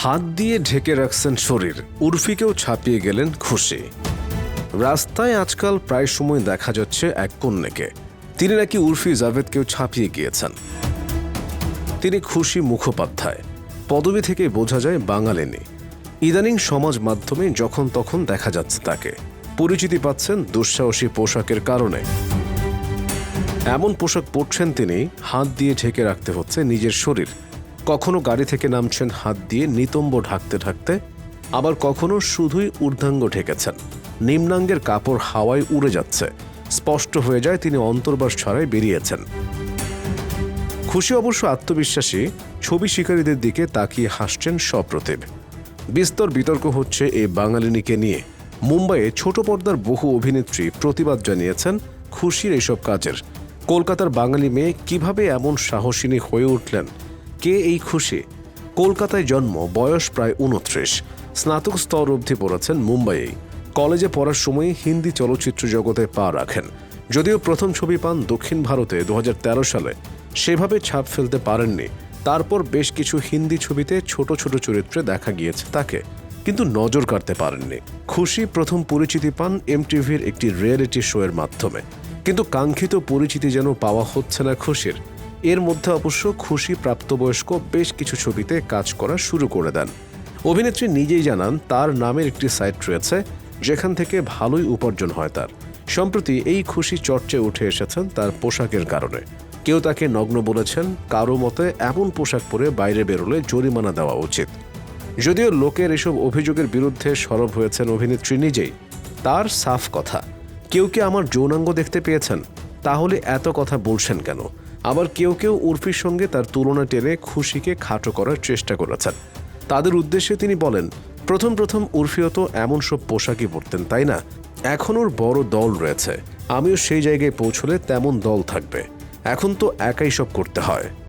হাত দিয়ে ঢেকে রাখছেন শরীর। উর্ফিকেও ছাপিয়ে গেলেন খুশি। রাস্তায় আজকাল প্রায় সময় দেখা যাচ্ছে এক কন্যাকে। তিনি নাকি উর্ফি জাভেদকেও ছাপিয়ে গিয়েছেন। তিনি খুশি মুখোপাধ্যায়। পদবী থেকে বোঝা যায় বাঙালিনী। ইদানিং সমাজ মাধ্যমে যখন তখন দেখা যাচ্ছে তাকে। পরিচিতি পাচ্ছেন দুঃসাহসী পোশাকের কারণে। এমন পোশাক পরছেন তিনি, হাত দিয়ে ঢেকে রাখতে হচ্ছে নিজের শরীর। কখনো গাড়ি থেকে নামছেন হাত দিয়ে নিতম্ব ঢাকতে ঢাকতে, আবার কখনো শুধুই ঊর্ধ্বাঙ্গ ঢেকেছেন নিম্নাঙ্গের কাপড় হাওয়ায় উড়ে যাচ্ছে। স্পষ্ট হয়ে যায় তিনি অন্তর্বাস ছড়ায় বেরিয়েছেন। খুশি অবশ্য আত্মবিশ্বাসী, ছবি শিকারীদের দিকে তাকিয়ে হাসছেন সপ্রতিভ। বিস্তর বিতর্ক হচ্ছে এই বাঙালিনীকে নিয়ে। মুম্বাইয়ে ছোট পর্দার বহু অভিনেত্রী প্রতিবাদ জানিয়েছেন খুশির এসব কাজের। কলকাতার বাঙালি মেয়ে কীভাবে এমন সাহসিনী হয়ে উঠলেন? কে এই খুশি? কলকাতায় জন্ম, বয়স প্রায় উনত্রিশ স্নাতক স্তর অবধি পড়েছেন মুম্বাইয়েই কলেজে পড়ার সময় হিন্দি চলচ্চিত্র জগতে পা রাখেন। যদিও প্রথম ছবি পান দক্ষিণ ভারতে দু হাজার তেরো সালে। সেভাবে ছাপ ফেলতে পারেননি। তারপর বেশ কিছু হিন্দি ছবিতে ছোট ছোট চরিত্রে দেখা গিয়েছে তাকে। কিন্তু নজর কাড়তে পারেননি। খুশি প্রথম পরিচিতি পান এমটিভির একটি রিয়েলিটি শো এর মাধ্যমে। কিন্তু কাঙ্ক্ষিত পরিচিতি যেন পাওয়া হচ্ছে না খুশির এর মধ্যে অবশ্য খুশি প্রাপ্তবয়স্ক বেশ কিছু ছবিতে কাজ করা শুরু করে দেন। অভিনেত্রী নিজেই জানান, তার নামের একটি সাইট রয়েছে যেখান থেকে ভালোই উপার্জন হয় তার। সম্প্রতি এই খুশি চর্চায় উঠে এসেছেন তার পোশাকের কারণে। কেউ তাকে নগ্ন বলেছেন, কারও মতে এমন পোশাক পরে বাইরে বেরোলে জরিমানা দেওয়া উচিত। যদিও লোকের এসব অভিযোগের বিরুদ্ধে সরব হয়েছেন অভিনেত্রী নিজেই, তার সাফ কথা। কেউ কি আমার যৌনাঙ্গ দেখতে পেয়েছেন? তাহলে এত কথা বলছেন কেন? আবার কেউ কেউ উর্ফির সঙ্গে তার তুলনা টেনে খুশিকে খাটো করার চেষ্টা করেছেন। তাদের উদ্দেশ্যে তিনি বলেন, প্রথম প্রথম উর্ফিও তো এমন সব পোশাকই পরতেন, তাই না? এখন ওর বড় দল রয়েছে। আমিও সেই জায়গায় পৌঁছলে তেমন দল থাকবে। এখন তো একাই সব করতে হয়।